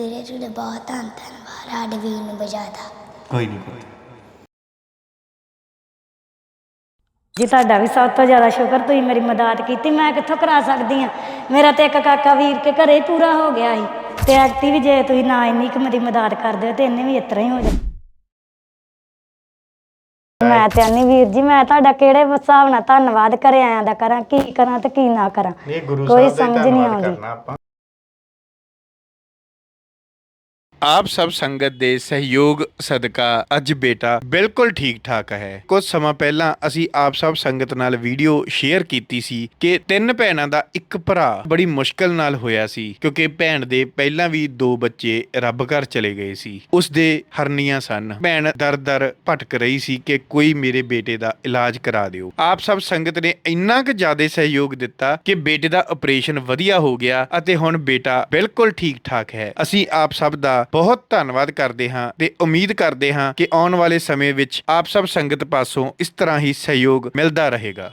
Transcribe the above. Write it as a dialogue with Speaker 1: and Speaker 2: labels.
Speaker 1: ਵੀਰੇ ਤੁਹਾਡਾ ਬਹੁਤ ਧੰਨ ਧੰਨਵਾਦ ਸਾਡੇ ਵੀਰ ਨੂੰ ਬਚਾਤਾ
Speaker 2: ਕੋਈ ਨਹੀਂ ਪੁੱਤ
Speaker 3: ਜੀ ਤੁਹਾਡਾ ਵੀ ਸਭ ਤੋਂ ਜ਼ਿਆਦਾ ਸ਼ੁਕਰ ਤੁਸੀਂ ਮੇਰੀ ਮਦਦ ਕੀਤੀ ਮੈਂ ਕਿੱਥੋਂ ਕਰਾ ਸਕਦੀ ਆ ਮੇਰਾ ਤੇ ਇੱਕ ਕਾਕਾ ਵੀਰ ਕੇ ਘਰੇ ਹੀ ਪੂਰਾ ਹੋ ਗਿਆ ਸੀ। ਤੇ ਐਕਟੀ ਵੀ ਜੇ ਤੁਸੀਂ ਨਾ ਇੰਨੀ ਕੁ ਮੇਰੀ ਮਦਦ ਕਰਦੇ ਹੋ ਤੇ ਇੰਨੇ ਵੀ ਇਸ ਤਰ੍ਹਾਂ ਹੀ ਹੋ ਜਾ ਮੈਂ ਤੇ ਆਨੀ ਵੀਰ ਜੀ ਮੈਂ ਤੁਹਾਡਾ ਕਿਹੜੇ ਹਿਸਾਬ ਨਾਲ ਧੰਨਵਾਦ ਕਰੇ ਆਇਆਂ ਦਾ ਕਰਾਂ ਕੀ ਕਰਾਂ ਤੇ ਕੀ ਨਾ ਕਰਾਂ?
Speaker 2: ਗੁਰੂ
Speaker 3: ਕੋਈ
Speaker 2: ਸਾਹਿਬ ਦਾ
Speaker 3: ਸਮਝ ਨਹੀਂ
Speaker 2: ਧੰਨਵਾਦ
Speaker 3: ਆਉਂਦੀ।
Speaker 2: ਕਰਨਾ ਆਪਾਂ।
Speaker 4: ਆਪ ਸਭ ਸੰਗਤ ਦੇ ਸਹਿਯੋਗ ਸਦਕਾ ਅੱਜ ਬੇਟਾ ਬਿਲਕੁਲ ਠੀਕ ਠਾਕ ਹੈ। ਕੁਝ ਸਮਾਂ ਪਹਿਲਾਂ ਅਸੀਂ ਆਪ ਸਭ ਸੰਗਤ ਨਾਲ ਵੀਡੀਓ ਸ਼ੇਅਰ ਕੀਤੀ ਸੀ ਕਿ ਤਿੰਨ ਭੈਣਾਂ ਦਾ ਇੱਕ ਭਰਾ ਬੜੀ ਮੁਸ਼ਕਲ ਨਾਲ ਹੋਇਆ ਸੀ, ਕਿਉਂਕਿ ਭੈਣ ਦੇ ਪਹਿਲਾਂ ਵੀ ਦੋ ਬੱਚੇ ਰੱਬ ਘਰ ਚਲੇ ਗਏ ਸੀ। ਉਸ ਦੇ ਹਰਨੀਆਂ ਸਨ। ਭੈਣ ਦਰ-ਦਰ ਭਟਕ ਰਹੀ ਸੀ ਕਿ ਕੋਈ ਮੇਰੇ ਬੇਟੇ ਦਾ ਇਲਾਜ ਕਰਾ ਦਿਓ। ਆਪ ਸਭ ਸੰਗਤ ਨੇ ਇੰਨਾ ਕੁ ਜ਼ਿਆਦਾ ਸਹਿਯੋਗ ਦਿੱਤਾ ਕਿ ਬੇਟੇ ਦਾ ਆਪਰੇਸ਼ਨ ਵਧੀਆ ਹੋ ਗਿਆ ਅਤੇ ਹੁਣ ਬੇਟਾ ਬਿਲਕੁਲ ਠੀਕ ਠਾਕ ਹੈ। ਅਸੀਂ ਆਪ ਸਭ ਦਾ ਬਹੁਤ ਧੰਨਵਾਦ ਕਰਦੇ ਹਾਂ ਤੇ ਉਮੀਦ ਕਰਦੇ ਹਾਂ ਕਿ ਆਉਣ ਵਾਲੇ ਸਮੇਂ ਵਿੱਚ ਆਪ ਸਭ ਸੰਗਤ ਪਾਸੋਂ ਇਸ ਤਰ੍ਹਾਂ ਹੀ ਸਹਿਯੋਗ ਮਿਲਦਾ ਰਹੇਗਾ।